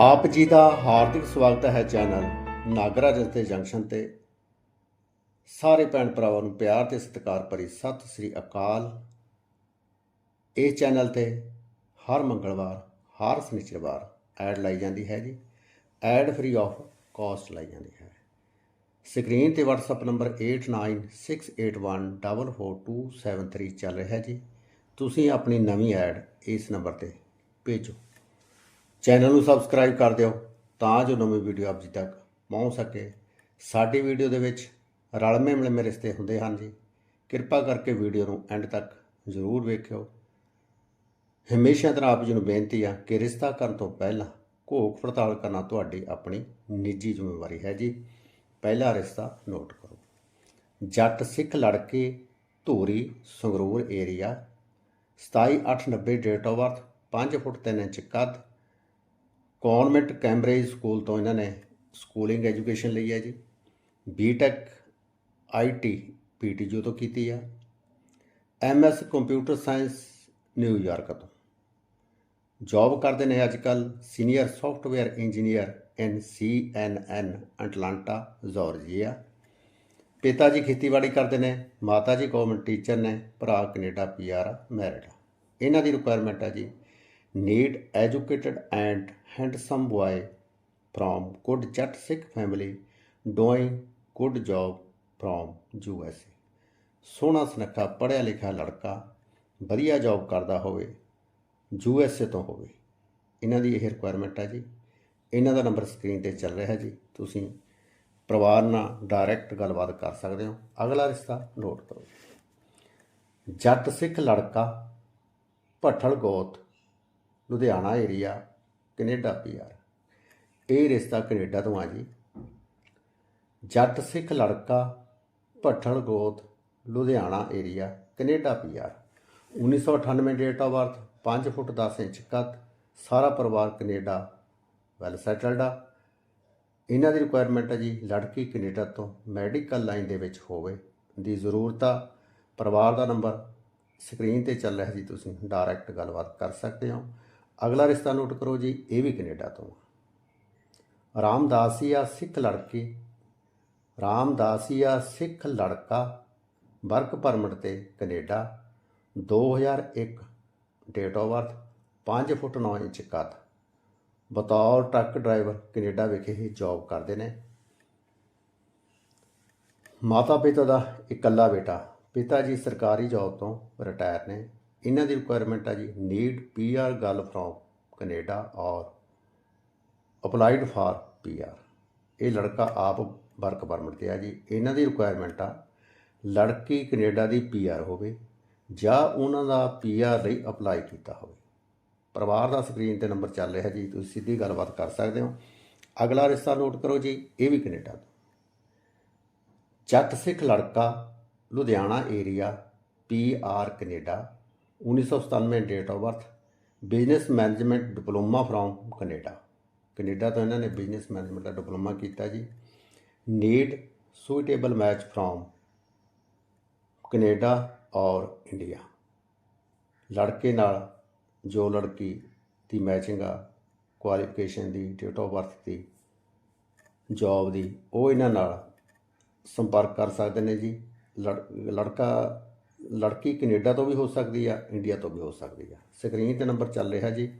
ਆਪ ਜੀ ਦਾ ਹਾਰਦਿਕ ਸਵਾਗਤ ਹੈ ਚੈਨਲ ਨਾਗਰਾ ਜਨਤੇ ਜੰਕਸ਼ਨ ਤੇ। ਸਾਰੇ ਭੈਣ ਭਰਾਵਾਂ ਨੂੰ ਪਿਆਰ ਤੇ ਸਤਿਕਾਰ ਭਰੀ ਸਤਿ ਸ੍ਰੀ ਅਕਾਲ। ਇਹ ਚੈਨਲ ਤੇ ਹਰ ਮੰਗਲਵਾਰ, ਹਰ ਸ਼ਨੀਚਰਵਾਰ ਐਡ ਲਾਈ ਜਾਂਦੀ ਹੈ ਜੀ। ਐਡ ਫ੍ਰੀ ਆਫ ਕਾਸਟ ਲਾਈ ਜਾਂਦੀ ਹੈ। ਸਕਰੀਨ ਤੇ WhatsApp ਨੰਬਰ 8968144273 ਚੱਲ ਰਿਹਾ ਜੀ। ਤੁਸੀਂ ਆਪਣੀ ਨਵੀਂ ਐਡ ਇਸ ਨੰਬਰ ਤੇ ਭੇਜੋ। ਚੈਨਲ ਨੂੰ ਸਬਸਕ੍ਰਾਈਬ ਕਰ ਦਿਓ ਤਾਂ ਜੋ ਨਵੀਂ ਵੀਡੀਓ ਆਪ ਜੀ ਤੱਕ ਪਹੁੰਚ ਸਕੇ। ਸਾਡੀ ਵੀਡੀਓ ਦੇ ਵਿੱਚ ਰਲਵੇਂ ਮਿਲਵੇਂ ਰਿਸ਼ਤੇ ਹੁੰਦੇ ਹਨ ਜੀ। ਕਿਰਪਾ ਕਰਕੇ ਵੀਡੀਓ ਨੂੰ ਐਂਡ ਤੱਕ ਜ਼ਰੂਰ ਵੇਖਿਓ। ਹਮੇਸ਼ਾ ਤਰ੍ਹਾਂ ਆਪ ਜੀ ਨੂੰ ਬੇਨਤੀ ਆ ਕਿ ਰਿਸ਼ਤਾ ਕਰਨ ਤੋਂ ਪਹਿਲਾਂ ਘੋਖ ਪੜਤਾਲ ਕਰਨਾ ਤੁਹਾਡੀ ਆਪਣੀ ਨਿੱਜੀ ਜ਼ਿੰਮੇਵਾਰੀ ਹੈ ਜੀ। ਪਹਿਲਾ ਰਿਸ਼ਤਾ ਨੋਟ ਕਰੋ। ਜੱਟ ਸਿੱਖ ਲੜਕੇ Dhuri Sangrur area 27890 date of birth 5 foot 3 inch ਕੱਦ ਕਨਵੈਂਟ ਕੈਂਬਰੇਜ ਸਕੂਲ ਤੋਂ ਇਹਨਾਂ ਨੇ ਸਕੂਲਿੰਗ ਐਜੂਕੇਸ਼ਨ ਲਈ ਹੈ ਜੀ। ਬੀਟੈਕ ਆਈਟੀ ਪੀਟੀਯੂ ਤੋਂ ਕੀਤੀ ਆ। MS computer science New York ਤੋਂ। ਜੌਬ ਕਰਦੇ ਨੇ ਅੱਜ ਕੱਲ senior software engineer in CNN Atlanta Georgia ਪਿਤਾ ਜੀ ਖੇਤੀਬਾੜੀ ਕਰਦੇ ਨੇ, ਮਾਤਾ ਜੀ ਗਵਰਨਮੈਂਟ ਟੀਚਰ ਨੇ, ਭਰਾ ਕੈਨੇਡਾ ਪੀਆਰ ਮੈਰਿਡ ਇਹਨਾਂ ਦੀ ਰਿਕੁਆਇਰਮੈਂਟ ਹੈ ਜੀ। need educated and handsome boy from good Jat Sikh family doing good job from USA. ਸੋਹਣਾ ਸੁਨੱਖਾ, ਪੜ੍ਹਿਆ ਲਿਖਿਆ ਲੜਕਾ, ਵਧੀਆ ਜੌਬ ਕਰਦਾ ਹੋਵੇ ਯੂ ਐਸ ਏ ਤੋਂ ਹੋਵੇ। ਇਹਨਾਂ ਦੀ ਇਹ ਰਿਕੁਆਇਰਮੈਂਟ ਹੈ ਜੀ। ਇਹਨਾਂ ਦਾ ਨੰਬਰ ਸਕਰੀਨ ਤੇ ਚੱਲ ਰਿਹਾ ਜੀ। ਤੁਸੀਂ ਪਰਿਵਾਰ ਨਾਲ ਡਾਇਰੈਕਟ ਗੱਲਬਾਤ ਕਰ ਸਕਦੇ ਹੋ। ਅਗਲਾ ਰਿਸ਼ਤਾ ਨੋਟ ਕਰੋ। ਜੱਟ ਸਿੱਖ ਲੜਕਾ, ਭੱਠਲ ਗੋਤ ਲੁਧਿਆਣਾ ਏਰੀਆ ਕੈਨੇਡਾ ਪੀਆਰ ਇਹ ਰਿਸ਼ਤਾ ਕੈਨੇਡਾ ਤੋਂ ਆ ਜੀ। ਜੱਟ ਸਿੱਖ ਲੜਕਾ ਭੱਠਲ ਗੋਤ, Ludhiana area Canada PR 1998 date of birth 5 foot 10 inch ਕੱਦ, ਸਾਰਾ ਪਰਿਵਾਰ ਕੈਨੇਡਾ ਵੈਲ ਸੈਟਲਡ ਆ। ਇਹਨਾਂ ਦੀ ਰਿਕੁਆਇਰਮੈਂਟ ਹੈ ਜੀ, ਲੜਕੀ ਕੈਨੇਡਾ ਤੋਂ ਮੈਡੀਕਲ ਲਾਈਨ ਦੇ ਵਿੱਚ ਹੋਵੇ ਦੀ ਜ਼ਰੂਰਤ ਆ। ਪਰਿਵਾਰ ਦਾ ਨੰਬਰ ਸਕਰੀਨ ਤੇ ਚੱਲ ਰਿਹਾ ਜੀ, ਤੁਸੀਂ ਡਾਇਰੈਕਟ ਗੱਲਬਾਤ ਕਰ ਸਕਦੇ ਹੋ। ਅਗਲਾ ਰਿਸ਼ਤਾ ਨੋਟ ਕਰੋ ਜੀ, ਇਹ ਵੀ ਕੈਨੇਡਾ ਤੋਂ ਆ। ਰਾਮਦਾਸੀਆ ਸਿੱਖ ਲੜਕੀ, ਰਾਮਦਾਸੀਆ ਸਿੱਖ ਲੜਕਾ, ਵਰਕ ਪਰਮਿਟ ਤੇ Canada 2001 date of birth 5 foot 9 inch ਕੱਦ। ਬਤੌਰ ਟਰੱਕ ਡਰਾਈਵਰ ਕੈਨੇਡਾ ਵਿਖੇ ਹੀ ਜੌਬ ਕਰਦੇ ਨੇ। ਮਾਤਾ ਪਿਤਾ ਦਾ ਇਕੱਲਾ ਬੇਟਾ, ਪਿਤਾ ਜੀ ਸਰਕਾਰੀ ਜੌਬ ਤੋਂ ਰਿਟਾਇਰ ਨੇ। ਇਹਨਾਂ ਦੀ ਰਿਕੁਆਇਰਮੈਂਟ ਆ ਜੀ ਨੀਡ ਪੀਆਰ ਗੱਲ from Canada or applied for P R ਇਹ ਲੜਕਾ ਆਪ ਵਰਕ ਪਰਮਿਟ ਤੇ ਆ ਜੀ। ਇਹਨਾਂ ਦੀ ਰਿਕੁਆਇਰਮੈਂਟ ਆ, ਲੜਕੀ ਕੈਨੇਡਾ ਦੀ ਪੀਆਰ ਹੋਵੇ ਜਾਂ ਉਹਨਾਂ ਦਾ ਪੀਆਰ ਲਈ ਅਪਲਾਈ ਕੀਤਾ ਹੋਵੇ। ਪਰਿਵਾਰ ਦਾ ਸਕਰੀਨ ਤੇ ਨੰਬਰ ਚੱਲ ਰਿਹਾ ਜੀ, ਤੁਸੀਂ ਸਿੱਧੀ ਗੱਲਬਾਤ ਕਰ ਸਕਦੇ ਹੋ। ਅਗਲਾ ਰਿਸ਼ਤਾ ਨੋਟ ਕਰੋ ਜੀ, ਇਹ ਵੀ ਕੈਨੇਡਾ ਤੋਂ ਜੱਟ ਸਿੱਖ ਲੜਕਾ, Ludhiana area PR Canada 1997 date of birth business management diploma from Canada Canada ਤੋਂ ਇਹਨਾਂ ਨੇ ਬਿਜ਼ਨਸ ਮੈਨੇਜਮੈਂਟ ਦਾ ਡਿਪਲੋਮਾ ਕੀਤਾ ਜੀ। Need suitable match from Canada or India ਲੜਕੇ ਨਾਲ ਜੋ ਲੜਕੀ ਦੀ ਮੈਚਿੰਗ ਆ ਕੁਆਲੀਫਿਕੇਸ਼ਨ ਦੀ ਡੇਟ ਆਫ ਬਰਥ ਦੀ ਜੌਬ ਦੀ, ਉਹ ਇਹਨਾਂ ਨਾਲ ਸੰਪਰਕ ਕਰ ਸਕਦੇ ਨੇ ਜੀ। ਲੜ- ਲੜਕਾ ਲੜਕੀ ਕੈਨੇਡਾ ਤੋਂ ਵੀ ਹੋ ਸਕਦੀ ਆ, ਇੰਡੀਆ ਤੋਂ ਵੀ ਹੋ ਸਕਦੀ ਆ। ਸਕਰੀਨ ਤੇ ਨੰਬਰ ਚੱਲ ਰਿਹਾ ਜੀ।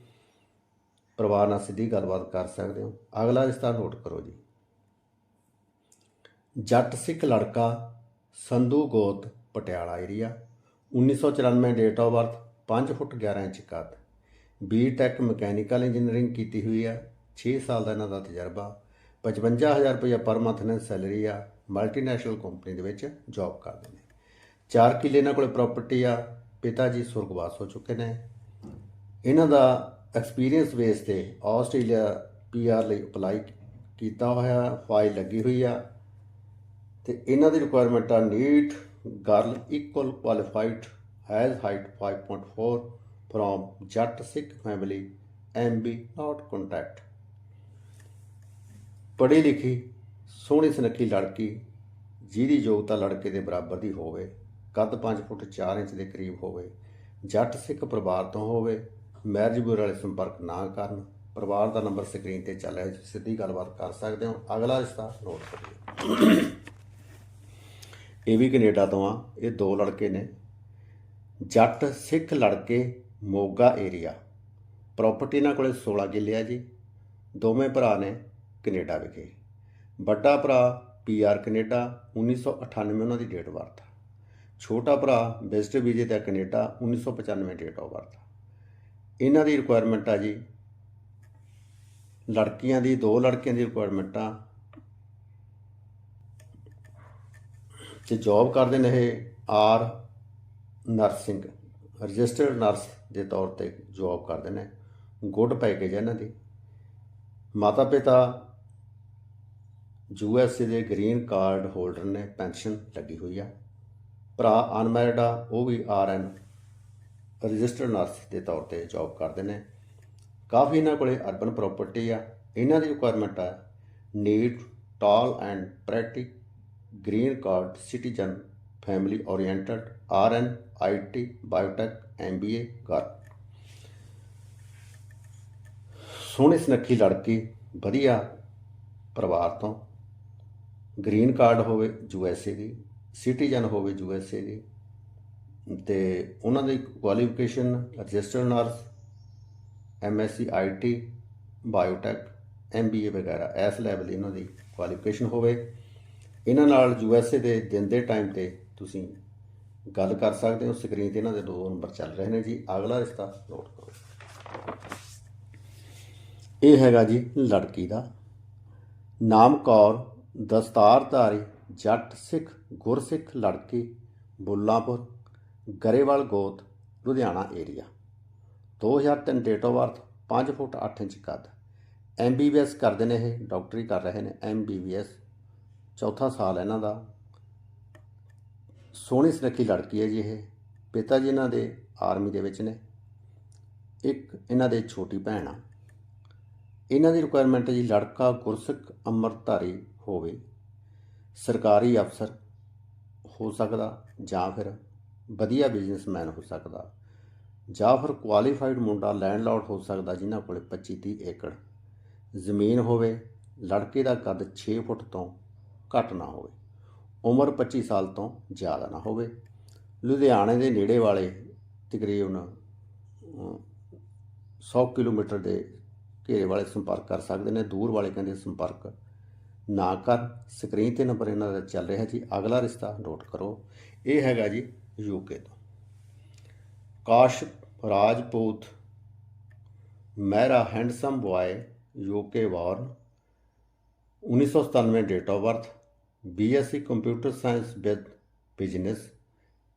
ਪਰਿਵਾਰ ਨਾਲ ਸਿੱਧੀ ਗੱਲਬਾਤ ਕਰ ਸਕਦੇ ਹੋ। ਅਗਲਾ ਰਿਸ਼ਤਾ ਨੋਟ ਕਰੋ ਜੀ। ਜੱਟ ਸਿੱਖ ਲੜਕਾ ਸੰਧੂ ਗੋਤ Patiala area 1994 date of birth 5 foot 11 inch ਕੱਦ ਬੀ ਟੈਕ ਮਕੈਨੀਕਲ ਇੰਜੀਨੀਅਰਿੰਗ ਕੀਤੀ ਹੋਈ ਆ। 6 ਸਾਲ ਦਾ ਇਹਨਾਂ ਦਾ ਤਜਰਬਾ। 55000 ਰੁਪਏ ਪਰ ਮੰਥ ਨੇ ਸੈਲਰੀ ਆ। ਮਲਟੀਨੈਸ਼ਨਲ ਕੰਪਨੀ ਦੇ ਵਿੱਚ ਜੌਬ ਕਰਦੇ ਨੇ। 4 ਕਿੱਲੇ ਇਹਨਾਂ ਕੋਲੇ ਪ੍ਰਾਪਰਟੀ ਆ, ਪਿਤਾ ਜੀ ਸੁਰਗਵਾਸ ਹੋ ਚੁੱਕੇ ਨੇ। ਇਹਨਾਂ ਦਾ ਐਕਸਪੀਰੀਅੰਸ ਬੇਸ ਤੇ ਆਸਟ੍ਰੇਲੀਆ ਪੀਆਰ ਲਈ ਅਪਲਾਈ ਕੀਤਾ ਹੋਇਆ ਫਾਈਲ ਲੱਗੀ ਹੋਈ ਆ। ਤੇ ਇਹਨਾਂ ਦੀ ਰਿਕੁਆਇਰਮੈਂਟ ਆ neat girl equal qualified has height 5.4 from Jatt Sikh family MB not contact ਪੜ੍ਹੀ ਲਿਖੀ, ਸੋਹਣੀ ਸੁਨੱਖੀ ਲੜਕੀ, ਜਿਹਦੀ ਯੋਗਤਾ ਲੜਕੇ ਦੇ ਬਰਾਬਰ ਦੀ ਹੋਵੇ। ਕੱਦ 5 ਫੁੱਟ 4 ਇੰਚ ਦੇ ਕਰੀਬ ਹੋਵੇ, ਜੱਟ ਸਿੱਖ ਪਰਿਵਾਰ ਤੋਂ ਹੋਵੇ ਮੈਰਿਜ ਬਿਊਰੋ ਵਾਲੇ ਸੰਪਰਕ ਨਾ ਕਰਨ, ਪਰਿਵਾਰ ਦਾ ਨੰਬਰ ਸਕਰੀਨ ਤੇ ਚੱਲ ਰਿਹਾ ਜੀ ਸਿੱਧੀ ਗੱਲਬਾਤ ਕਰ ਸਕਦੇ ਹੋ। ਅਗਲਾ ਰਿਸ਼ਤਾ ਨੋਟ ਕਰਿਓ ਇਹ ਵੀ ਕੈਨੇਡਾ ਤੋਂ ਆ, ਇਹ ਦੋ ਲੜਕੇ ਨੇ। ਜੱਟ ਸਿੱਖ ਲੜਕੇ ਮੋਗਾ ਏਰੀਆ ਪ੍ਰਾਪਰਟੀ ਇਹਨਾਂ ਕੋਲੇ 16 ਕਿੱਲੇ ਆ ਜੀ। ਦੋਵੇਂ ਭਰਾ ਨੇ ਕੈਨੇਡਾ ਵਿਖੇ। ਵੱਡਾ ਭਰਾ ਪੀਆਰ ਕੈਨੇਡਾ 1998 ਉਹਨਾਂ ਦੀ ਡੇਟ ਬਰਥ ਛੋਟਾ ਭਰਾ ਵਿਜ਼ਿਟ ਵੀਜ਼ੇ ਤੇ ਕੈਨੇਡਾ 1995 ਡੇਟ ਆਫ ਬਰਥ ਇਹਨਾਂ ਦੀ ਰਿਕੁਆਇਰਮੈਂਟ ਆ ਜੀ, ਲੜਕੀਆਂ ਦੀ, ਦੋ ਲੜਕੀਆਂ ਦੀ ਰਿਕੁਆਇਰਮੈਂਟ ਆ। ਤੇ ਜੌਬ ਕਰਦੇ ਨੇ ਇਹ ਆਰ ਨਰਸਿੰਗ ਰਜਿਸਟਰਡ ਨਰਸ ਦੇ ਤੌਰ ਤੇ ਜੌਬ ਕਰਦੇ ਨੇ। ਗੁੱਡ ਪੈਕੇਜ ਹੈ ਇਹਨਾਂ ਦੀ। ਮਾਤਾ ਪਿਤਾ ਯੂ ਐਸ ਏ ਦੇ ਗ੍ਰੀਨ ਕਾਰਡ ਹੋਲਡਰ ਨੇ, ਪੈਨਸ਼ਨ ਲੱਗੀ ਹੋਈ ਆ। ਭਰਾ ਅਨਮੈਰਿਡ ਆ, ਉਹ ਵੀ ਆਰ ਐਨ ਰਜਿਸਟਰਡ ਨਰਸ ਦੇ ਤੌਰ ਤੇ ਜੌਬ ਕਰਦੇ ਨੇ। ਕਾਫੀ ਇਹਨਾਂ ਕੋਲੇ ਅਰਬਨ ਪ੍ਰਾਪਰਟੀ ਆ। ਇਹਨਾਂ ਦੀ ਰਿਕੁਆਇਰਮੈਂਟ ਆ need tall and pretty green card citizen family oriented R N I T biotech M B A ਕਰ ਸੋਹਣੀ ਸੁਨੱਖੀ ਲੜਕੀ, ਵਧੀਆ ਪਰਿਵਾਰ ਤੋਂ। ਗ੍ਰੀਨ ਕਾਰਡ ਹੋਵੇ, ਯੂ ਐਸ ਏ ਦੀ। ਸਿਟੀਜ਼ਨ ਹੋਵੇ ਯੂ ਐਸ ਏ ਦੀ। ਤੇ ਉਹਨਾਂ ਦੀ qualification registered nurse, M S C, I T, biotech, M B A ਵਗੈਰਾ ਇਸ ਲੈਵਲ ਇਹਨਾਂ ਦੀ ਕੁਆਲੀਫਿਕੇਸ਼ਨ ਹੋਵੇ। ਇਹਨਾਂ ਨਾਲ ਯੂ ਐਸ ਏ ਦੇ ਦਿਨ ਦੇ ਟਾਈਮ ਤੇ ਤੁਸੀਂ ਗੱਲ ਕਰ ਸਕਦੇ ਹੋ। ਸਕਰੀਨ ਤੇ ਇਹਨਾਂ ਦੇ ਦੋ ਨੰਬਰ ਚੱਲ ਰਹੇ ਨੇ ਜੀ। ਅਗਲਾ ਰਿਸ਼ਤਾ ਨੋਟ ਕਰੋ। ਇਹ ਹੈਗਾ ਜੀ ਲੜਕੀ ਦਾ। ਨਾਮ ਕੌਰ, ਦਸਤਾਰਧਾਰੀ ਜੱਟ ਸਿੱਖ ਗੁਰਸਿੱਖ ਲੜਕੀ ਬੁੱਲਾਂਪੁਰ ਗਰੇਵਾਲ ਗੋਤ, Ludhiana area 2003 date of birth 5 foot 8 inch ਕੱਦ। ਐਮਬੀਬੀਐਸ ਕਰਦੇ ਨੇ ਇਹ, ਡਾਕਟਰੀ ਕਰ ਰਹੇ ਨੇ ਐਮਬੀਬੀਐਸ ਚੌਥਾ ਸਾਲ ਇਹਨਾਂ ਦਾ। ਸੋਹਣੀ ਸੁਨੱਖੀ ਲੜਕੀ ਹੈ ਜੀ ਇਹ। ਪਿਤਾ ਜੀ ਇਹਨਾਂ ਦੇ ਆਰਮੀ ਦੇ ਵਿੱਚ ਨੇ। ਇੱਕ ਇਹਨਾਂ ਦੇ ਛੋਟੀ ਭੈਣ ਆ। ਇਹਨਾਂ ਦੀ ਰਿਕੁਆਇਰਮੈਂਟ ਹੈ ਜੀ ਲੜਕਾ ਗੁਰਸਿੱਖ ਅੰਮ੍ਰਿਤਧਾਰੀ ਹੋਵੇ। ਸਰਕਾਰੀ ਅਫਸਰ ਹੋ ਸਕਦਾ ਜਾਂ ਫਿਰ ਵਧੀਆ ਬਿਜ਼ਨਸਮੈਨ ਹੋ ਸਕਦਾ ਜਾਂ ਫਿਰ ਕੁਆਲੀਫਾਈਡ ਮੁੰਡਾ ਲੈਂਡਲੌਰਡ ਹੋ ਸਕਦਾ ਜਿਨ੍ਹਾਂ ਕੋਲੇ 25 30 ਏਕੜ ਜ਼ਮੀਨ ਹੋਵੇ ਲੜਕੇ ਦਾ ਕੱਦ 6 ਫੁੱਟ ਤੋਂ ਘੱਟ ਨਾ ਹੋਵੇ ਉਮਰ 25 ਸਾਲ ਤੋਂ ਜ਼ਿਆਦਾ ਨਾ ਹੋਵੇ। ਲੁਧਿਆਣੇ ਦੇ ਨੇੜੇ ਵਾਲੇ ਤਕਰੀਬਨ ਅਮ, 100 ਕਿਲੋਮੀਟਰ ਦੇ ਘੇਰੇ ਵਾਲੇ ਸੰਪਰਕ ਕਰ ਸਕਦੇ ਨੇ ਦੂਰ ਵਾਲੇ ਕਹਿੰਦੇ ਸੰਪਰਕ ਨਾ ਕਰ। ਸਕਰੀਨ ਤੇ ਨੰਬਰ ਇਹਨਾਂ ਦਾ ਚੱਲ ਰਿਹਾ ਜੀ। ਅਗਲਾ ਰਿਸ਼ਤਾ ਨੋਟ ਕਰੋ। ਇਹ ਹੈਗਾ ਜੀ ਯੂਕੇ ਤੋਂ। ਕਾਸ਼ Rajput Mehra handsome boy UK born 1997 date of birth BSc computer science with business,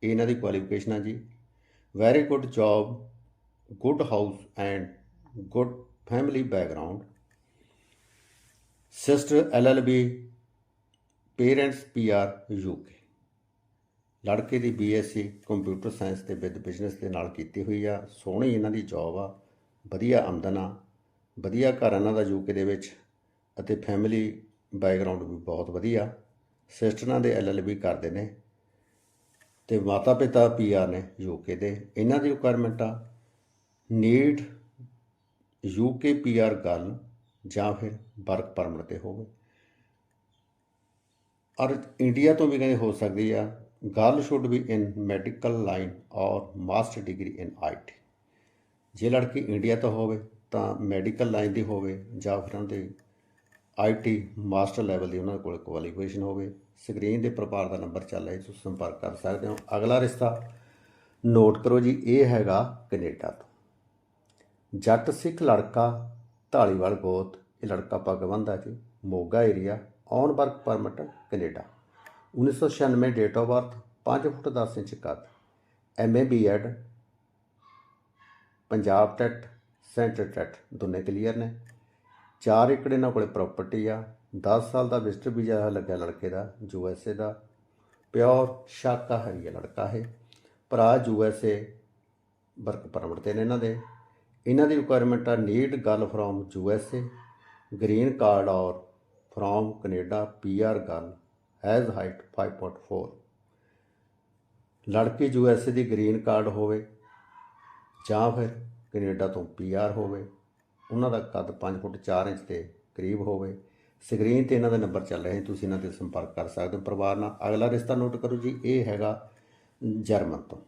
ਇਹਨਾਂ ਦੀ ਕੁਆਲੀਫਿਕੇਸ਼ਨ ਆ ਜੀ। Very good job, good house and good family background. Sister LLB, parents PR UK. ਲੜਕੇ ਦੀ ਬੀਐਸਸੀ ਕੰਪਿਊਟਰ ਸਾਇੰਸ ਤੇ with business ਦੇ ਨਾਲ ਕੀਤੀ ਹੋਈ ਆ। ਸੋਹਣੀ ਇਹਨਾਂ ਦੀ ਜੌਬ ਆ। ਵਧੀਆ ਆਮਦਨ ਆ। ਵਧੀਆ ਘਰ ਇਹਨਾਂ ਦਾ ਯੂਕੇ ਦੇ ਵਿੱਚ। ਅਤੇ ਫੈਮਿਲੀ ਬੈਕਗ੍ਰਾਉਂਡ ਵੀ ਬਹੁਤ ਵਧੀਆ। ਸਿਸਟਰਾਂ ਦੇ ਐਲਐਲਬੀ ਕਰਦੇ ਨੇ। ਤੇ ਮਾਤਾ ਪਿਤਾ ਪੀਆਰ ਨੇ ਯੂਕੇ ਦੇ। ਇਹਨਾਂ ਦੀ ਰਿਕੁਆਇਰਮੈਂਟ ਆ। ਨੀਡ ਯੂਕੇ ਪੀਆਰ ਗੱਲ ਜਾਂ ਫਿਰ ਵਰਕ ਪਰਮਿਟ ਤੇ ਹੋਵੇ। ਔਰ ਇੰਡੀਆ ਤੋਂ ਵੀ ਕਹਿੰਦੇ ਹੋ ਸਕਦੀ ਆ girl should be in medical line or master degree in IT ਜੇ ਲੜਕੀ ਇੰਡੀਆ ਤੋਂ ਹੋਵੇ ਤਾਂ ਮੈਡੀਕਲ ਲਾਈਨ ਦੀ ਹੋਵੇ ਜਾਂ ਫਿਰ ਉਹਨਾਂ ਦੇ ਆਈਟੀ ਮਾਸਟਰ ਲੈਵਲ ਦੀ ਉਹਨਾਂ ਕੋਲ ਕੁਆਲੀਫਿਕੇਸ਼ਨ ਹੋਵੇ। ਸਕਰੀਨ ਦੇ ਪ੍ਰਕਾਰ ਦਾ ਨੰਬਰ ਚੱਲ ਰਿਹਾ, ਤੁਸੀਂ ਸੰਪਰਕ ਕਰ ਸਕਦੇ ਹੋ। ਅਗਲਾ ਰਿਸ਼ਤਾ ਨੋਟ ਕਰੋ ਜੀ, ਇਹ ਹੈਗਾ ਕੈਨੇਡਾ ਤੋਂ। ਜੱਟ ਸਿੱਖ ਲੜਕਾ ਧਾਲੀਵਾਲ ਗੋਤ, ਇਹ ਲੜਕਾ ਪਗਵੰਦਾ ਜੀ, Moga area on work permit, Canada. 1996 date of birth 5 foot 10 inch ਕੱਦ MA BEd Punjab TET, center TET, ਦੋਨੇ ਕਲੀਅਰ ਨੇ। 4 ਏਕੜ ਇਹਨਾਂ ਕੋਲੇ ਪ੍ਰਾਪਰਟੀ ਆ। 10 ਸਾਲ ਦਾ ਵਿਜ਼ਟਰ ਵੀਜ਼ਾ ਲੱਗਿਆ ਲੜਕੇ ਦਾ ਯੂ ਐਸ ਏ ਦਾ। ਪਿਓਰ ਸ਼ਾਕਾਹਾਰੀ ਲੜਕਾ ਹੈ ਭਰਾ U S A work permit ਤੇ ਨੇ ਇਹਨਾਂ ਦੇ। ਇਹਨਾਂ ਦੀ ਰਿਕੁਆਇਰਮੈਂਟ ਆ need girl from U S A green card or from Canada PR girl has height 5.4 ਲੜਕੀ ਯੂ ਐਸ ਏ ਦੀ ਗ੍ਰੀਨ ਕਾਰਡ ਹੋਵੇ ਜਾਂ ਫਿਰ ਕੈਨੇਡਾ ਤੋਂ ਪੀ ਆਰ ਹੋਵੇ, ਉਹਨਾਂ ਦਾ ਕੱਦ 5 ਫੁੱਟ 4 ਇੰਚ ਦੇ ਕਰੀਬ ਹੋਵੇ। ਸਕਰੀਨ ਤੇ ਇਹਨਾਂ ਦਾ ਨੰਬਰ ਚੱਲ ਰਿਹਾ ਤੁਸੀਂ ਇਹਨਾਂ ਤੇ ਸੰਪਰਕ ਕਰ ਸਕਦੇ ਹੋ ਪਰਿਵਾਰ ਨਾਲ। ਅਗਲਾ ਰਿਸ਼ਤਾ ਨੋਟ ਕਰੋ ਜੀ, ਇਹ ਹੈਗਾ ਜਰਮਨ ਤੋਂ।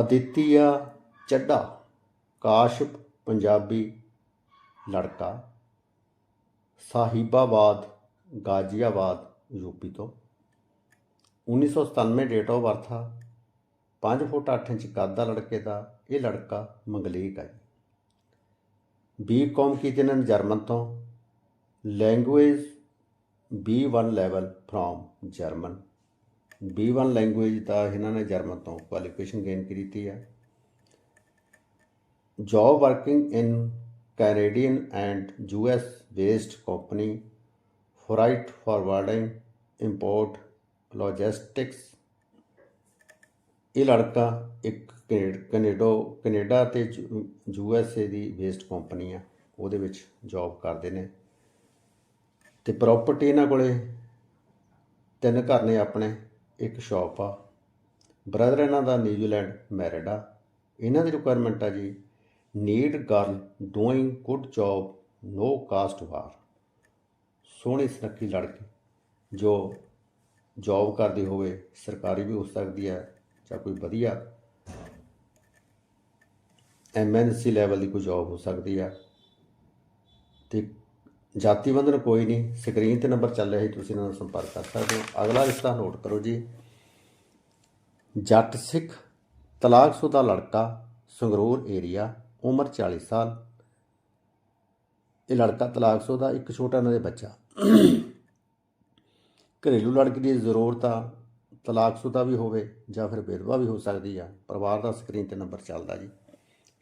ਅਦਿਤਿਆ ਚੱਡਾ ਕਾਸ਼ਪ, ਪੰਜਾਬੀ ਲੜਕਾ, ਸਾਹਿਬਾਬਾਦ, ਗਾਜ਼ੀਆਬਾਦ ਯੂਪੀ ਤੋਂ। 1997 ਡੇਟ ਆਫ ਬਰਥ ਆ। 5 ਫੁੱਟ 8 ਇੰਚ ਕੱਦ ਦਾ ਲੜਕੇ ਦਾ, ਇਹ ਲੜਕਾ ਮੰਗਲੀਕ ਹੈ ਬੀਕਾਮ ਕੀਤੀ ਇਹਨਾਂ ਨੇ ਜਰਮਨ ਤੋਂ। Language B1 level from German B1 language ਦਾ ਇਹਨਾਂ ਨੇ ਜਰਮਨ ਤੋਂ ਕੁਆਲੀਫਿਕੇਸ਼ਨ ਗੇਨ ਕੀਤੀ ਹੈ। Job working in Canadian and US based company freight forwarding import logistics ਇਹ ਲੜਕਾ ਇੱਕ ਕੈਨੇਡ- ਕੈਨੇਡੋ, ਕੈਨੇਡਾ ਤੇ ਯੂ ਐਸ ਏ ਦੀ ਬੇਸਡ ਕੰਪਨੀ ਆ। ਉਹਦੇ ਵਿੱਚ ਜੌਬ ਕਰਦੇ ਨੇ। ਤੇ ਪ੍ਰਾਪਰਟੀ ਇਹਨਾਂ ਕੋਲੇ ਤਿੰਨ ਘਰ ਨੇ ਆਪਣੇ। ਇੱਕ ਸ਼ਾਪ ਆ। ਬ੍ਰਦਰ ਇਹਨਾਂ ਦਾ ਨਿਊਜ਼ੀਲੈਂਡ ਮੈਰਿਡ ਆ। ਇਹਨਾਂ ਦੀ ਰਿਕੁਆਇਰਮੈਂਟ ਆ ਜੀ need girl doing good job no caste bar ਸੋਹਣੀ ਸੁਨੱਖੀ ਲੜਕੀ, ਜੋ ਜੌਬ ਕਰਦੀ ਹੋਵੇ, ਸਰਕਾਰੀ ਵੀ ਹੋ ਸਕਦੀ ਹੈ ਜਾਂ ਕੋਈ ਵਧੀਆ ਐਮਐਨਸੀ ਲੈਵਲ ਦੀ ਕੋਈ ਜੌਬ ਹੋ ਸਕਦੀ ਆ। ਤੇ ਜਾਤੀ ਬੰਧਨ ਕੋਈ ਨਹੀਂ, ਸਕਰੀਨ ਤੇ ਨੰਬਰ ਚੱਲ ਰਿਹਾ ਹੈ ਤੁਸੀਂ ਇਹਨਾਂ ਨਾਲ ਸੰਪਰਕ ਕਰ ਸਕਦੇ ਹੋ। ਅਗਲਾ ਰਿਸ਼ਤਾ ਨੋਟ ਕਰੋ ਜੀ। ਜੱਟ ਸਿੱਖ ਤਲਾਕਸ਼ੁਦਾ ਲੜਕਾ, ਸੰਗਰੂਰ ਏਰੀਆ ਉਮਰ 40 ਸਾਲ। ਇਹ ਲੜਕਾ ਤਲਾਕਸ਼ੁਦਾ ਇੱਕ ਛੋਟਾ ਇਹਨਾਂ ਦੇ ਬੱਚਾ। ਘਰੇਲੂ ਲੜਕੀ ਦੀ ਜ਼ਰੂਰਤ ਆ ਤਲਾਕਸ਼ੁਦਾ ਵੀ ਹੋਵੇ ਜਾਂ ਫਿਰ ਵਿਧਵਾ ਵੀ ਹੋ ਸਕਦੀ ਆ। ਪਰਿਵਾਰ ਦਾ ਸਕਰੀਨ ਤੇ ਨੰਬਰ ਚੱਲਦਾ ਜੀ।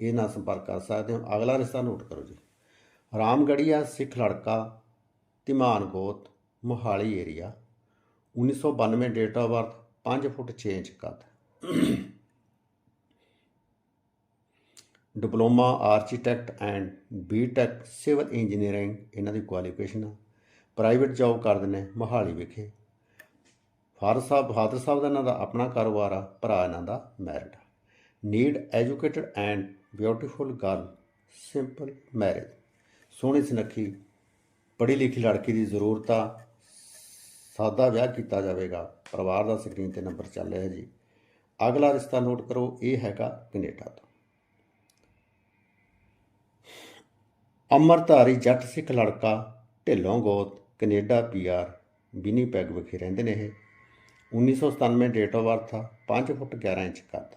ਇਹ ਨਾਲ ਸੰਪਰਕ ਕਰ ਸਕਦੇ ਹੋ। ਅਗਲਾ ਰਿਸ਼ਤਾ ਨੋਟ ਕਰੋ ਜੀ। ਰਾਮਗੜੀਆ ਸਿੱਖ ਲੜਕਾ ਤਿਮਾਨਗੋਤ Mohali area. 1992 date of birth 5 foot 6 inch ਕੱਦ। Diploma, architect and BTech civil engineering, ਇਹਨਾਂ ਦੀ ਕੁਆਲੀਫਿਕੇਸ਼ਨ। ਆ ਪ੍ਰਾਈਵੇਟ ਜੌਬ ਕਰਦੇ ਨੇ ਮੋਹਾਲੀ ਵਿਖੇ। ਫਾਦਰ ਸਾਹਿਬ ਫਾਦਰ ਸਾਹਿਬ ਦਾ ਇਹਨਾਂ ਦਾ ਆਪਣਾ ਕਾਰੋਬਾਰ ਆ, ਭਰਾ ਇਹਨਾਂ ਦਾ married need educated and beautiful girl, simple marriage. ਸੋਹਣੀ ਸੁਨੱਖੀ, ਪੜ੍ਹੀ ਲਿਖੀ ਲੜਕੀ ਦੀ ਜ਼ਰੂਰਤ ਆ, ਸਾਦਾ ਵਿਆਹ ਕੀਤਾ ਜਾਵੇਗਾ। ਪਰਿਵਾਰ ਦਾ ਸਕਰੀਨ ਤੇ ਨੰਬਰ ਚੱਲ ਰਿਹਾ ਜੀ। ਅਗਲਾ ਰਿਸ਼ਤਾ ਨੋਟ ਕਰੋ, ਇਹ ਹੈਗਾ ਕੈਨੇਡਾ ਤੋਂ। ਅਮਰਧਾਰੀ ਜੱਟ ਸਿੱਖ ਲੜਕਾ ਢਿੱਲੋਂ ਗੋਤ, ਕੈਨੇਡਾ ਪੀਆਰ ਵਿਨੀਪੈਗ ਵਿਖੇ ਰਹਿੰਦੇ ਨੇ ਇਹ। 1997 ਡੇਟ ਆਫ ਬਰਥ ਆ 5 ਫੁੱਟ 11 ਇੰਚ ਕੱਦ।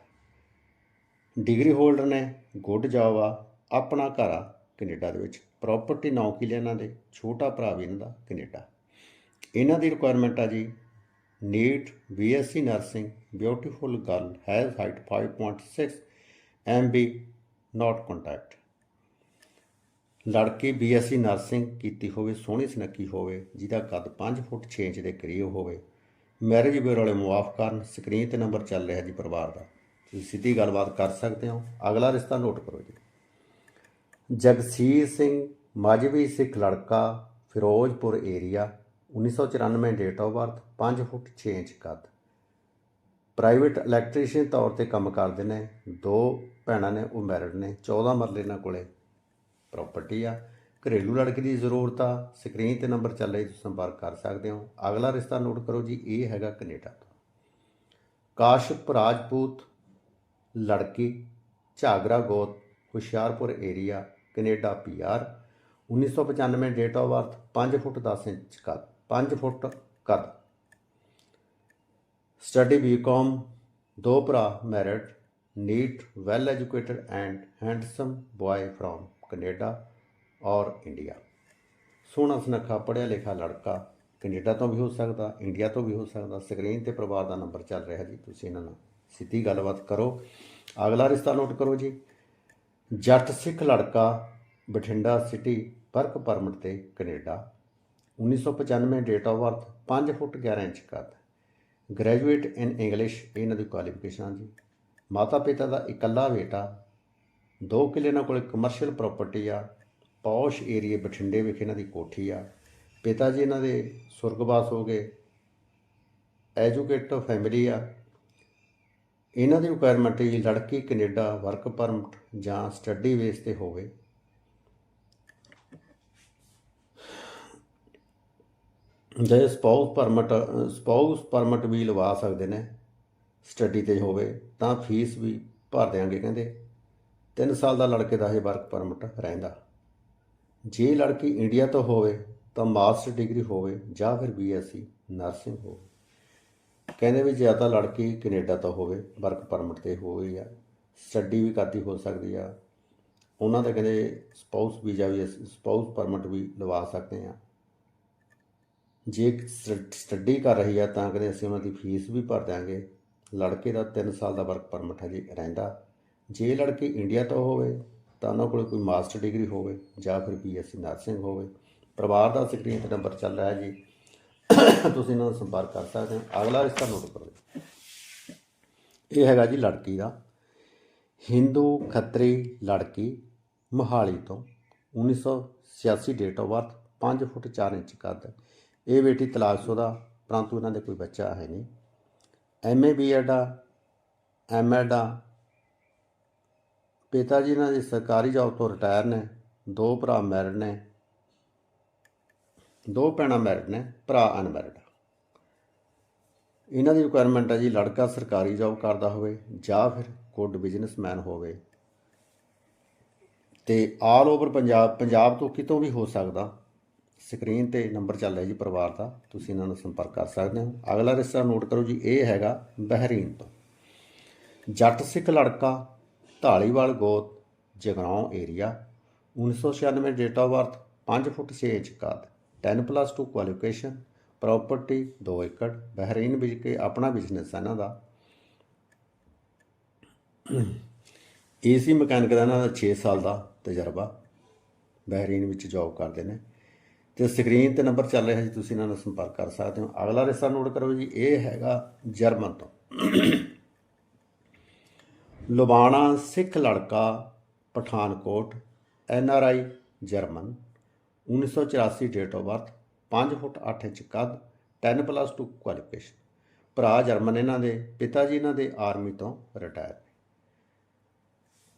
ਡਿਗਰੀ ਹੋਲਡਰ ਨੇ, ਗੁੱਡ ਜੌਬ ਆ, ਆਪਣਾ ਘਰ ਆ ਕੈਨੇਡਾ ਦੇ ਵਿੱਚ। ਪ੍ਰਾਪਰਟੀ 9 ਕਿੱਲੇ ਇਹਨਾਂ ਦੇ, ਛੋਟਾ ਭਰਾ ਵੀ ਇਹਨਾਂ ਦਾ, ਕੈਨੇਡਾ। ਇਹਨਾਂ ਦੀ ਰਿਕੁਆਇਰਮੈਂਟ ਆ ਜੀ neat BSc nursing beautiful girl has height 5.6 MB not contact ਲੜਕੀ ਬੀਐਸਸੀ ਨਰਸਿੰਗ ਕੀਤੀ ਹੋਵੇ, ਸੋਹਣੀ ਸੁਨੱਖੀ ਹੋਵੇ, ਜਿਹਦਾ ਕੱਦ 5 ਫੁੱਟ 6 ਇੰਚ ਦੇ ਕਰੀਬ ਹੋਵੇ। ਮੈਰਿਜ ਬਿਊਰੋ ਵਾਲੇ ਮੁਆਫ ਕਰਨ ਸਕਰੀਨ ਤੇ ਨੰਬਰ ਚੱਲ ਰਿਹਾ ਜੀ ਪਰਿਵਾਰ ਦਾ। ਤੁਸੀਂ ਸਿੱਧੀ ਗੱਲਬਾਤ ਕਰ ਸਕਦੇ ਹੋ। ਅਗਲਾ ਰਿਸ਼ਤਾ ਨੋਟ ਕਰੋ ਜੀ। ਜਗਸੀਰ ਸਿੰਘ ਮਾਝਵੀ ਸਿੱਖ ਲੜਕਾ, Firozpur area 1994 date of birth 5 foot 6 inch ਕੱਦ। ਪ੍ਰਾਈਵੇਟ ਇਲੈਕਟ੍ਰੀਸ਼ੀਅਨ ਤੌਰ ਤੇ ਕੰਮ ਕਰਦੇ ਨੇ। ਦੋ ਭੈਣਾਂ ਨੇ, ਉਹ ਮੈਰਿਡ ਨੇ। 14 ਮਰਲੇ ਇਹਨਾਂ ਕੋਲੇ ਪ੍ਰਾਪਰਟੀ ਆ। ਘਰੇਲੂ ਲੜਕੀ ਦੀ ਜ਼ਰੂਰਤ ਆ। ਸਕਰੀਨ ਤੇ ਨੰਬਰ ਚੱਲ ਰਿਹਾ, ਤੁਸੀਂ ਸੰਪਰਕ ਕਰ ਸਕਦੇ ਹੋ। ਅਗਲਾ ਰਿਸ਼ਤਾ ਨੋਟ ਕਰੋ ਜੀ, ਇਹ ਹੈਗਾ ਕੈਨੇਡਾ ਤੋਂ। ਕਾਸ਼ਪ ਰਾਜਪੂਤ ਲੜਕੀ, ਝਾਗਰਾ ਗੋਤ, Hoshiarpur area Canada PR 1995 date of birth 5 foot 10 inch ਕੱਦ 5 ਫੁੱਟ ਕੱਦ। ਸਟੱਡੀ ਬੀਕਾਮ, ਦੋ ਭਰਾ married neat, well educated and handsome boy from Canada or India. ਸੋਹਣਾ ਸੁਨੱਖਾ, ਪੜ੍ਹਿਆ ਲਿਖਿਆ ਲੜਕਾ, ਕੈਨੇਡਾ ਤੋਂ ਵੀ ਹੋ ਸਕਦਾ, ਇੰਡੀਆ ਤੋਂ ਵੀ ਹੋ ਸਕਦਾ, ਸਕਰੀਨ ਤੇ ਪਰਿਵਾਰ ਦਾ ਨੰਬਰ ਚੱਲ ਰਿਹਾ ਜੀ, ਤੁਸੀਂ ਇਹਨਾਂ ਨਾਲ ਸਿੱਧੀ ਗੱਲਬਾਤ ਕਰੋ। ਅਗਲਾ ਰਿਸ਼ਤਾ ਨੋਟ ਕਰੋ ਜੀ। ਜੱਟ ਸਿੱਖ ਲੜਕਾ ਬਠਿੰਡਾ ਸਿਟੀ ਵਰਕ ਪਰਮਿਟ ਤੇ Canada 1995 date of birth 5 foot 11 inch ਕੱਦ ਗ੍ਰੈਜੂਏਟ ਇਨ ਇੰਗਲਿਸ਼ ਇਹਨਾਂ ਦੀ ਕੁਆਲੀਫਿਕੇਸ਼ਨ ਆ ਜੀ। ਮਾਤਾ ਪਿਤਾ ਦਾ ਇਕੱਲਾ ਬੇਟਾ, ਦੋ ਕਿੱਲੇ ਨਾਲ ਕੋਲ ਕਮਰਸ਼ੀਅਲ ਪ੍ਰਾਪਰਟੀ ਆ ਪੌਸ਼ ਏਰੀਏ ਬਠਿੰਡੇ ਵਿਖੇ ਇਹਨਾਂ ਦੀ ਕੋਠੀ ਆ। ਪਿਤਾ ਜੀ ਇਹਨਾਂ ਦੇ ਸੁਰਗਵਾਸ ਹੋ ਗਏ। ਐਜੂਕੇਟਡ ਫੈਮਿਲੀ ਆ। ਇਹਨਾਂ ਦੀ ਰਿਕੁਆਇਰਮੈਂਟ ਜੀ ਲੜਕੀ ਕੈਨੇਡਾ ਵਰਕ ਪਰਮਿਟ ਜਾਂ ਸਟੱਡੀ ਬੇਸ ਤੇ ਹੋਵੇ। ਜੇ ਸਪਾਊਸ ਪਰਮਿਟ ਸਪਾਊਸ ਪਰਮਿਟ ਵੀ ਲਵਾ ਸਕਦੇ ਨੇ ਸਟੱਡੀ ਤੇ ਹੋਵੇ, ਤਾਂ ਫੀਸ ਵੀ ਭਰ ਦਿਆਂਗੇ ਕਹਿੰਦੇ। 3 ਸਾਲ ਦਾ ਲੜਕੇ ਦਾ ਇਹ ਵਰਕ ਪਰਮਿਟ ਰਹਿੰਦਾ। ਜੇ ਲੜਕੀ ਇੰਡੀਆ ਤੋਂ ਹੋਵੇ, ਤਾਂ ਮਾਸਟਰ ਡਿਗਰੀ ਹੋਵੇ ਜਾਂ ਫਿਰ ਬੀਐਸਸੀ ਨਰਸਿੰਗ ਹੋਵੇ। ਕਹਿੰਦੇ ਵੀ ਜਾਂ ਤਾਂ ਲੜਕੀ ਕੈਨੇਡਾ ਤੋਂ ਹੋਵੇ, ਵਰਕ ਪਰਮਿਟ ਤੇ ਹੋਵੇ ਜਾਂ ਸਟੱਡੀ ਵੀ ਕਰਦੀ ਹੋ ਸਕਦੀ ਆ। ਉਹਨਾਂ ਦਾ ਕਹਿੰਦੇ ਸਪਾਊਸ ਵੀਜ਼ਾ ਵੀ ਸਪਾਊਸ ਪਰਮਿਟ ਵੀ ਲਵਾ ਸਕਦੇ ਆ। ਜੇ ਸਟੱਡੀ ਕਰ ਰਹੀ ਆ ਤਾਂ ਕਹਿੰਦੇ ਅਸੀਂ ਉਹਨਾਂ ਦੀ ਫੀਸ ਵੀ ਭਰ ਦਿਆਂਗੇ। ਲੜਕੇ ਦਾ 3 ਸਾਲ ਦਾ ਵਰਕ ਪਰਮਿਟ ਹੈ ਜੀ ਰਹਿੰਦਾ। ਜੇ ਲੜਕੀ ਇੰਡੀਆ ਤੋਂ ਹੋਵੇ ਤਾਂ ਉਹਨਾਂ ਕੋਲ ਕੋਈ ਮਾਸਟਰ ਡਿਗਰੀ ਹੋਵੇ ਜਾਂ ਫਿਰ ਬੀਐਸਸੀ ਨਰਸਿੰਗ ਹੋਵੇ। ਪਰਿਵਾਰ ਦਾ ਸਕਰੀਨ ਤੇ ਨੰਬਰ ਚੱਲ ਰਿਹਾ ਜੀ। ਤੁਸੀਂ ਇਹਨਾਂ ਨਾਲ ਸੰਪਰਕ ਕਰ ਸਕਦੇ ਹੋ। ਅਗਲਾ ਰਿਸ਼ਤਾ ਨੋਟ ਕਰ ਕਰੋ ਇਹ ਹੈਗਾ ਜੀ ਲੜਕੀ ਦਾ। ਹਿੰਦੂ ਖੱਤਰੀ ਲੜਕੀ ਮੋਹਾਲੀ ਤੋਂ 1986 date of birth 5 foot 4 inch ਕੱਦ। ਇਹ ਬੇਟੀ ਤਲਾਕਸ਼ੁਦਾ ਪਰੰਤੂ ਇਹਨਾਂ ਦੇ ਕੋਈ ਬੱਚਾ ਹੈ ਨਹੀਂ। ਐਮਏ ਬੀਐਡ ਆ ਐਮਐਡ ਆ ਪਿਤਾ ਜੀ ਇਹਨਾਂ ਦੀ ਸਰਕਾਰੀ ਜੌਬ ਤੋਂ ਰਿਟਾਇਰ ਨੇ। ਦੋ ਭਰਾ ਮੈਰਿਡ ਨੇ। ਦੋ ਭੈਣਾਂ ਮੈਰਿਡ ਨੇ, ਭਰਾ ਅਨਮੈਰਿਡ ਇਹਨਾਂ ਦੀ ਰਿਕੁਆਇਰਮੈਂਟ ਹੈ ਜੀ, ਲੜਕਾ ਸਰਕਾਰੀ ਜੌਬ ਕਰਦਾ ਹੋਵੇ ਜਾਂ ਫਿਰ ਗੁੱਡ ਬਿਜ਼ਨਸਮੈਨ ਹੋਵੇ। ਤੇ ਆਲ ਓਵਰ ਪੰਜਾਬ ਪੰਜਾਬ ਤੋਂ ਕਿਤੋਂ ਵੀ ਹੋ ਸਕਦਾ। ਸਕਰੀਨ ਤੇ ਨੰਬਰ ਚੱਲ ਰਿਹਾ ਜੀ ਪਰਿਵਾਰ ਦਾ, ਤੁਸੀਂ ਇਹਨਾਂ ਨੂੰ ਸੰਪਰਕ ਕਰ ਸਕਦੇ ਹੋ। ਅਗਲਾ ਰਿਸ਼ਤਾ ਨੋਟ ਕਰੋ ਜੀ, ਇਹ ਹੈਗਾ ਬਹਿਰੀਨ ਤੋਂ। ਜੱਟ ਸਿੱਖ ਲੜਕਾ ਢਾਲੀਵਾਲ ਗੋਤ, Jagraon area 1996 date of birth 5 foot 6 inch ਕੱਦ 10 ਪਲੱਸ 2 ਕੁਆਲੀਫਿਕੇਸ਼ਨ, ਪ੍ਰਾਪਰਟੀ 2 ਏਕੜ, ਬਹਿਰੀਨ ਵਿੱਚ ਕੇ ਆਪਣਾ ਬਿਜ਼ਨਸ ਹੈ ਇਹਨਾਂ ਦਾ। ਏਸੀ ਮਕੈਨਿਕ ਦਾ ਇਹਨਾਂ ਦਾ 6 ਸਾਲ ਦਾ ਤਜਰਬਾ, ਬਹਿਰੀਨ ਵਿੱਚ ਜੌਬ ਕਰਦੇ ਨੇ। ਤੇ ਸਕਰੀਨ ਤੇ ਨੰਬਰ ਚੱਲ ਰਿਹਾ ਜੀ, ਤੁਸੀਂ ਇਹਨਾਂ ਨਾਲ ਸੰਪਰਕ ਕਰ ਸਕਦੇ ਹੋ। ਅਗਲਾ ਰਿਸ਼ਤਾ ਨੋਟ ਕਰੋ ਜੀ, ਇਹ ਹੈਗਾ ਜਰਮਨ ਤੋਂ। ਲੁਬਾਣਾ ਸਿੱਖ ਲੜਕਾ, Pathankot, N R I German. 1984 date of birth 5 foot 8 inch ਕੱਦ 10 ਪਲੱਸ 2 ਕੁਆਲੀਫਿਕੇਸ਼ਨ ਭਰਾ ਜਰਮਨ ਇਹਨਾਂ ਦੇ, ਪਿਤਾ ਜੀ ਇਹਨਾਂ ਦੇ ਆਰਮੀ ਤੋਂ ਰਿਟਾਇਰ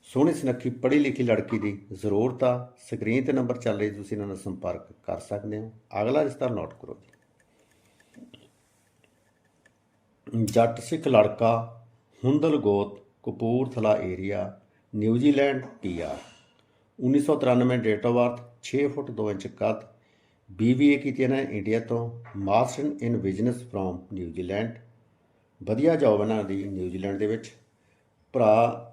ਸੋਹਣੀ ਸੁਨੱਖੀ ਪੜ੍ਹੀ ਲਿਖੀ ਲੜਕੀ ਦੀ ਜ਼ਰੂਰਤ ਆ। ਸਕਰੀਨ ਤੇ ਨੰਬਰ ਚੱਲ ਰਹੀ, ਤੁਸੀਂ ਇਹਨਾਂ ਨਾਲ ਸੰਪਰਕ ਕਰ ਸਕਦੇ ਹੋ। ਅਗਲਾ ਰਿਸ਼ਤਾ ਨੋਟ ਕਰੋ ਜੀ। ਜੱਟ ਸਿੱਖ ਲੜਕਾ, ਹੁੰਦਲ ਗੋਤ, Kapurthala area New Zealand PR 1993 date of birth 6 foot 2 inch ਕੱਦ ਬੀਬੀਏ ਕੀਤੀ ਇਹਨਾਂ ਨੇ ਇੰਡੀਆ ਤੋਂ master in business from New Zealand ਵਧੀਆ ਜੌਬ ਇਹਨਾਂ ਦੀ ਨਿਊਜ਼ੀਲੈਂਡ ਦੇ ਵਿੱਚ, ਭਰਾ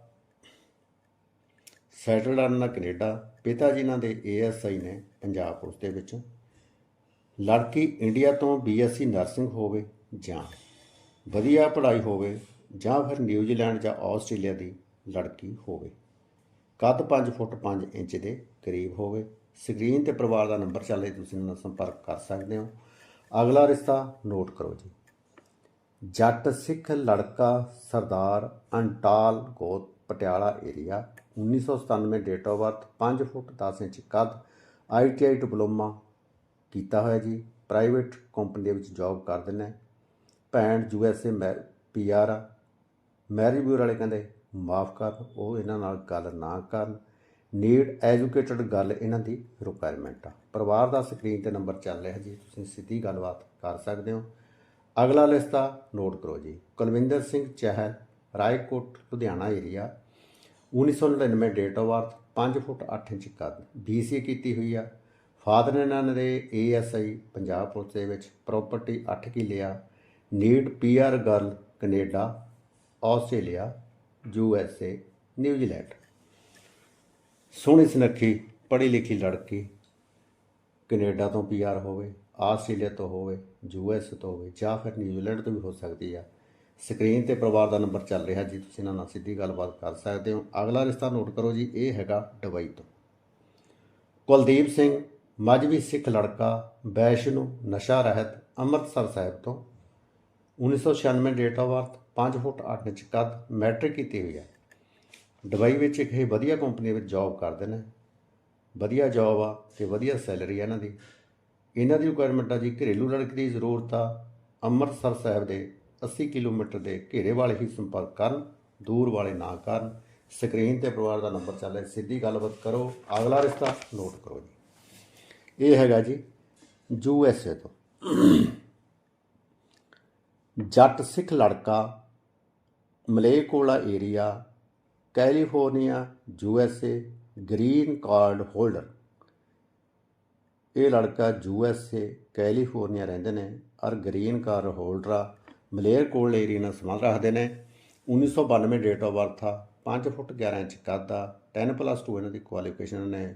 ਸੈਟਲਡ ਹਨ ਕੈਨੇਡਾ, ਪਿਤਾ ਜੀ ਇਹਨਾਂ ਦੇ ਏਐਸਆਈ ਨੇ ਪੰਜਾਬ ਪੁਲਿਸ ਦੇ ਵਿੱਚ, ਲੜਕੀ ਇੰਡੀਆ ਤੋਂ ਬੀਐਸਸੀ ਨਰਸਿੰਗ ਹੋਵੇ ਜਾਂ ਵਧੀਆ ਪੜ੍ਹਾਈ ਹੋਵੇ ਜਾਂ ਫਿਰ ਨਿਊਜ਼ੀਲੈਂਡ ਜਾਂ ਆਸਟ੍ਰੇਲੀਆ ਦੀ ਲੜਕੀ ਹੋਵੇ। ਕੱਦ 5 ਫੁੱਟ 5 ਇੰਚ ਦੇ ਕਰੀਬ ਹੋਵੇ। ਸਕਰੀਨ ਤੇ ਪਰਿਵਾਰ ਦਾ ਨੰਬਰ ਚੱਲੇ ਤੁਸੀਂ ਇਹਨਾਂ ਨਾਲ ਸੰਪਰਕ ਕਰ ਸਕਦੇ ਹੋ। ਅਗਲਾ ਰਿਸ਼ਤਾ ਨੋਟ ਕਰੋ ਜੀ। ਜੱਟ ਸਿੱਖ ਲੜਕਾ ਸਰਦਾਰ ਅੰਟਾਲ ਗੋਤ Patiala area 1997 date of birth 5 foot 10 inch ਕੱਦ ਆਈਟੀਆਈ ਡਿਪਲੋਮਾ ਕੀਤਾ ਹੋਇਆ ਜੀ। ਪ੍ਰਾਈਵੇਟ ਕੰਪਨੀ ਦੇ ਵਿੱਚ ਜੌਬ ਕਰਦੇ ਨੇ ਭੈਣ ਯੂਐਸਏ ਮੈ ਪੀਆਰ ਆ। ਮੈਰੀ ਬਿਊਰ ਵਾਲੇ ਕਹਿੰਦੇ ਮਾਫ ਕਰ, ਉਹ ਇਹਨਾਂ ਨਾਲ ਗੱਲ ਨਾ ਕਰਨ। ਨੀਡ ਐਜੂਕੇਟਡ ਗੱਲ ਇਹਨਾਂ ਦੀ ਰਿਕੁਆਇਰਮੈਂਟ ਆ। ਪਰਿਵਾਰ ਦਾ ਸਕਰੀਨ ਤੇ ਨੰਬਰ ਚੱਲ ਰਿਹਾ ਜੀ, ਤੁਸੀਂ ਸਿੱਧੀ ਗੱਲਬਾਤ ਕਰ ਸਕਦੇ ਹੋ। ਅਗਲਾ ਲਿਸਤਾ ਨੋਟ ਕਰੋ ਜੀ। Kulwinder Singh Chahal, Raikot, Ludhiana area 1999 date of birth 5 foot 8 inch ਕੱਦ ਬੀਸੀਏ ਕੀਤੀ ਹੋਈ ਆ। ਫਾਦਰ ਇਹਨਾਂ ਦੇ ਏਐਸਆਈ ਪੰਜਾਬ ਪੁਲਿਸ ਦੇ ਵਿੱਚ ਪ੍ਰਾਪਰਟੀ 8 ਕਿੱਲੇ ਆ। Need PR girl Canada Australia U S A New Zealand ਸੋਹਣੀ ਸੁਨੱਖੀ, ਪੜ੍ਹੀ ਲਿਖੀ ਲੜਕੀ, ਕੈਨੇਡਾ ਤੋਂ ਪੀਆਰ ਹੋਵੇ, ਆਸਟ੍ਰੇਲੀਆ ਤੋਂ ਹੋਵੇ, ਯੂ ਯੂਐਸ ਤੋਂ ਹੋਵੇ, ਜਾਂ ਫਿਰ ਨਿਊਜ਼ੀਲੈਂਡ ਤੋਂ ਵੀ ਹੋ ਸਕਦੀ ਆ। ਸਕਰੀਨ ਤੇ ਪਰਿਵਾਰ ਦਾ ਨੰਬਰ ਚੱਲ ਰਿਹਾ ਜੀ, ਤੁਸੀਂ ਇਹਨਾਂ ਨਾਲ ਸਿੱਧੀ ਗੱਲਬਾਤ ਕਰ ਸਕਦੇ ਹੋ। ਅਗਲਾ ਰਿਸ਼ਤਾ ਨੋਟ ਕਰੋ ਜੀ, ਇਹ ਹੈਗਾ ਦੁਬਈ ਤੋਂ। ਕੁਲਦੀਪ ਸਿੰਘ ਮਜਬੀ ਸਿੱਖ ਲੜਕਾ, ਵੈਸ਼ਨੂ, ਨਸ਼ਾ ਰਹਿਤ, ਅੰਮ੍ਰਿਤਸਰ ਸਾਹਿਬ ਤੋਂ। 1996 date of birth 5 foot 8 inch ਕੱਦ ਮੈਟ੍ਰਿਕ ਕੀਤੀ ਹੋਈ ਹੈ। ਦੁਬਈ ਵਿੱਚ ਇੱਕ ਇਹ ਵਧੀਆ ਕੰਪਨੀ ਵਿੱਚ ਜੌਬ ਕਰਦੇ ਨੇ। ਵਧੀਆ ਜੌਬ ਆ ਤੇ ਵਧੀਆ ਸੈਲਰੀ ਆ ਇਹਨਾਂ ਦੀ। ਇਹਨਾਂ ਦੀ ਰਿਕੁਆਇਰਮੈਂਟ ਆ ਜੀ ਘਰੇਲੂ ਲੜਕੀ ਦੀ ਜ਼ਰੂਰਤ ਆ। ਅੰਮ੍ਰਿਤਸਰ ਸਾਹਿਬ ਦੇ 80 ਕਿਲੋਮੀਟਰ ਦੇ ਘੇਰੇ ਵਾਲੇ ਹੀ ਸੰਪਰਕ ਕਰਨ, ਦੂਰ ਵਾਲੇ ਨਾ ਕਰਨ। ਸਕਰੀਨ ਤੇ ਪਰਿਵਾਰ ਦਾ ਨੰਬਰ ਚੱਲ ਰਿਹਾ ਸਿੱਧੀ ਗੱਲਬਾਤ ਕਰੋ। ਅਗਲਾ ਰਿਸ਼ਤਾ ਨੋਟ ਕਰੋ ਜੀ। ਇਹ ਹੈਗਾ ਜੀ ਯੂ ਐਸ ਏ ਤੋਂ। ਜੱਟ ਸਿੱਖ ਲੜਕਾ ਮਲੇਕੋਲਾ area California U S A green card holder. ਇਹ ਲੜਕਾ ਯੂ ਐਸ ਏ ਕੈਲੀਫੋਰਨੀਆ ਰਹਿੰਦੇ ਨੇ ਔਰ ਗ੍ਰੀਨ ਕਾਰਡ ਹੋਲਡਰ ਆ। ਮਲੇਰਕੋਲ ਏਰੀਆ ਨਾਲ ਸੰਬੰਧ ਰੱਖਦੇ ਨੇ। 1992 ਡੇਟ ਆਫ ਬਰਥ ਆ 5 ਫੁੱਟ 11 ਇੰਚ ਕੱਦ ਆ 10 ਪਲੱਸ 2 ਇਹਨਾਂ ਦੀ ਕੁਆਲੀਫਿਕੇਸ਼ਨ ਨੇ।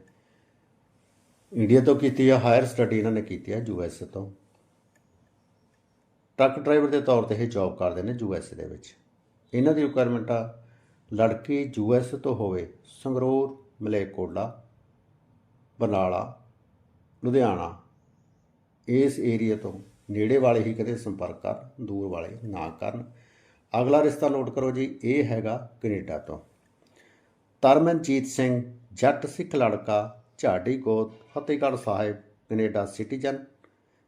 ਇੰਡੀਆ ਤੋਂ ਕੀਤੀ ਆ ਹਾਇਰ ਸਟੱਡੀ ਇਹਨਾਂ ਨੇ ਕੀਤੀ ਆ ਯੂ ਐਸ ਏ ਤੋਂ। ਟਰੱਕ ਡਰਾਈਵਰ ਦੇ ਤੌਰ ਤੇ ਇਹ ਜੌਬ ਕਰਦੇ ਨੇ ਯੂ ਐਸ ਏ ਦੇ ਵਿੱਚ। ਇਹਨਾਂ ਦੀ ਰਿਕੁਆਇਰਮੈਂਟ ਆ ਲੜਕੀ ਯੂ ਐਸ ਤੋਂ ਹੋਵੇ ਸੰਗਰੂਰ, ਮਲੇਰਕੋਟਲਾ, ਬਰਨਾਲਾ, ਲੁਧਿਆਣਾ, ਇਸ ਏਰੀਆ ਤੋਂ ਨੇੜੇ ਵਾਲੇ ਹੀ ਕਦੇ ਸੰਪਰਕ ਕਰਨ ਦੂਰ ਵਾਲੇ ਨਾ ਕਰਨ। ਅਗਲਾ ਰਿਸ਼ਤਾ ਨੋਟ ਕਰੋ ਜੀ, ਇਹ ਹੈਗਾ ਕੈਨੇਡਾ ਤੋਂ। ਤਰਮਨਜੀਤ ਸਿੰਘ, ਜੱਟ ਸਿੱਖ ਲੜਕਾ, ਝਾੜੀ ਗੋਤ, ਫਤਿਹਗੜ੍ਹ ਸਾਹਿਬ, ਕੈਨੇਡਾ ਸਿਟੀਜ਼ਨ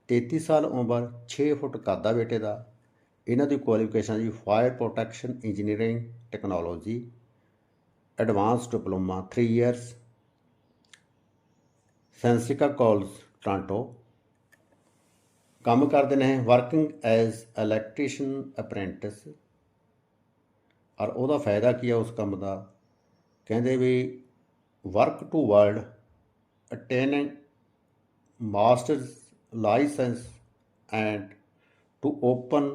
33 ਸਾਲ ਉਮਰ 6 ਫੁੱਟ ਕੱਦ ਆ ਬੇਟੇ ਦਾ ਇਹਨਾਂ ਦੀ ਕੁਆਲੀਫਿਕੇਸ਼ਨ ਜੀ fire protection engineering technology advance diploma 3 years Seneca college Toronto ਕੰਮ ਕਰਦੇ ਨੇ ਵਰਕਿੰਗ ਐਜ਼ ਇਲੈਕਟ੍ਰੀਸ਼ੀਅਨ ਅਪ੍ਰੈਂਟਿਸ ਔਰ ਉਹਦਾ ਫਾਇਦਾ ਕੀ ਹੈ ਉਸ ਕੰਮ ਦਾ ਕਹਿੰਦੇ ਵੀ work toward attaining master's license and to open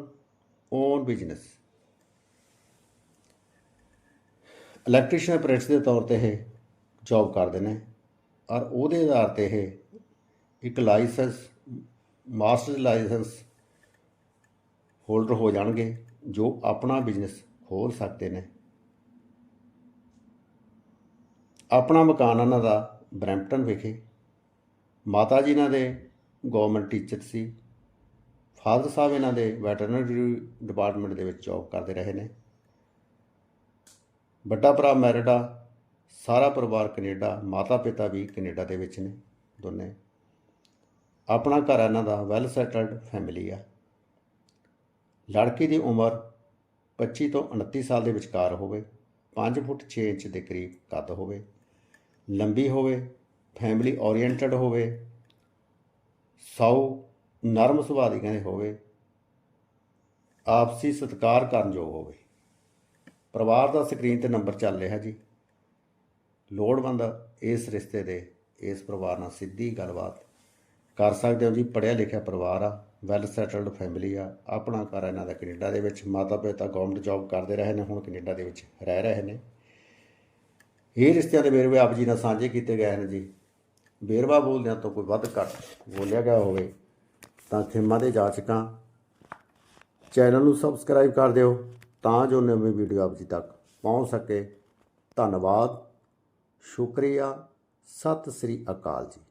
own business electrician apprentice ਦੇ ਤੌਰ ਤੇ ਇਹ ਜੌਬ ਕਰਦੇ ਨੇ ਔਰ ਉਹਦੇ ਆਧਾਰ ਤੇ ਇਹ ਇੱਕ ਲਾਇਸੈਂਸ ਮਾਸਟਰ ਲਾਇਸੈਂਸ ਹੋਲਡਰ ਹੋ ਜਾਣਗੇ ਜੋ ਆਪਣਾ ਬਿਜ਼ਨਸ ਖੋਲ ਸਕਦੇ ਨੇ। ਆਪਣਾ ਮਕਾਨ ਉਹਨਾਂ ਦਾ ਬਰੈਂਪਟਨ ਵਿਖੇ। ਮਾਤਾ ਜੀ ਇਹਨਾਂ ਦੇ ਗਵਰਨਮੈਂਟ ਟੀਚਰ ਸੀ। ਫਾਦਰ ਸਾਹਿਬ ਇਹਨਾਂ ਦੇ ਵੈਟਰਨਰੀ ਡਿਪਾਰਟਮੈਂਟ ਦੇ ਵਿੱਚ ਜੌਬ ਕਰਦੇ ਰਹੇ ਨੇ। ਵੱਡਾ ਭਰਾ ਮੈਰਿਡ ਆ ਸਾਰਾ ਪਰਿਵਾਰ ਕੈਨੇਡਾ ਮਾਤਾ ਪਿਤਾ ਵੀ ਕੈਨੇਡਾ ਦੇ ਵਿੱਚ ਨੇ ਦੋਨੇ। ਆਪਣਾ ਘਰ ਇਹਨਾਂ ਦਾ ਵੈਲ ਸੈਟਲਡ ਫੈਮਿਲੀ ਆ। ਲੜਕੀ ਦੀ ਉਮਰ 25 ਤੋਂ 29 ਸਾਲ ਦੇ ਵਿਚਕਾਰ ਹੋਵੇ 5 ਫੁੱਟ 6 ਇੰਚ ਦੇ ਕਰੀਬ ਕੱਦ ਹੋਵੇ, ਲੰਬੀ ਹੋਵੇ ਫੈਮਿਲੀ ਓਰੀਐਂਟਡ ਹੋਵੇ ਸਾਊ ਨਰਮ ਸੁਭਾਅ ਦੀ ਕਹਿੰਦੇ ਹੋਵੇ, ਆਪਸੀ ਸਤਿਕਾਰ ਕਰਨ ਯੋਗ ਹੋਵੇ। ਪਰਿਵਾਰ ਦਾ ਸਕਰੀਨ ਤੇ ਨੰਬਰ ਚੱਲ ਰਿਹਾ ਜੀ। ਲੋੜਵੰਦ ਇਸ ਰਿਸ਼ਤੇ ਦੇ, ਇਸ ਪਰਿਵਾਰ ਨਾਲ ਸਿੱਧੀ ਗੱਲਬਾਤ ਕਰ ਸਕਦੇ ਹੋ ਜੀ। ਪੜ੍ਹਿਆ ਲਿਖਿਆ ਪਰਿਵਾਰ ਆ ਵੈਲ ਸੈਟਲਡ ਫੈਮਿਲੀ ਆ। ਆਪਣਾ ਘਰ ਇਹਨਾਂ ਦਾ ਕੈਨੇਡਾ ਦੇ ਵਿੱਚ ਮਾਤਾ ਪਿਤਾ ਗਵਰਨਮੈਂਟ ਜੌਬ ਕਰਦੇ ਰਹੇ ਨੇ, ਹੁਣ ਕੈਨੇਡਾ ਦੇ ਵਿੱਚ ਰਹਿ ਰਹੇ ਨੇ। ਇਹ ਰਿਸ਼ਤਿਆਂ ਦੇ ਵੇਰਵੇ ਆਪ ਜੀ ਨਾਲ ਸਾਂਝੇ ਕੀਤੇ ਗਏ ਨੇ ਜੀ। ਵੇਰਵਾ ਬੋਲਦਿਆਂ ਤੋਂ ਕੋਈ ਵੱਧ ਘੱਟ ਬੋਲਿਆ ਗਿਆ ਹੋਵੇ। ਤਾਂ ਖਿਮਾ ਦੇ ਜਾਚਕਾਂ ਚੈਨਲ ਨੂੰ ਸਬਸਕ੍ਰਾਈਬ ਕਰ ਦਿਓ ਤਾਂ ਜੋ ਨਵੀਂ ਵੀਡੀਓ ਆਪ ਜੀ ਤੱਕ ਪਹੁੰਚ ਸਕੇ। ਧੰਨਵਾਦ। ਸ਼ੁਕਰੀਆ। ਸਤਿ ਸ੍ਰੀ ਅਕਾਲ ਜੀ।